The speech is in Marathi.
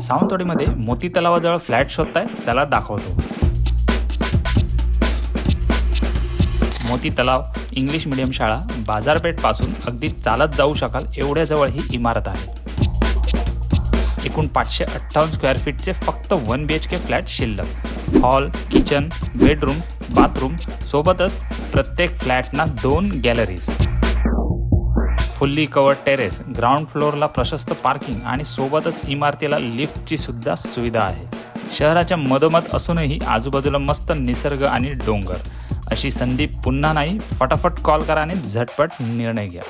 सावंतवाडीमध्ये मोती तलावाजवळ फ्लॅट शोधताय चला दाखवतो. मोती तलाव इंग्लिश मिडियम शाळा बाजारपेठपासून अगदी चालत जाऊ शकाल एवढ्या जवळ ही इमारत आहे. एकूण पाचशे अठ्ठावन्न स्क्वेअर फीटचे फक्त one B H K flat शिल्लक. हॉल किचन बेडरूम बाथरूम सोबतच प्रत्येक फ्लॅटना दोन galleries fully covered terrace ground फ्लोअरला प्रशस्त पार्किंग आणि सोबतच इमारतीला लिफ्टची सुद्धा सुविधा आहे. शहराच्या मधोमध असूनही आजूबाजूला मस्त निसर्ग आणि डोंगर. अशी संधी पुन्हा नाही फटाफट कॉल करा आणि झटपट निर्णय घ्या.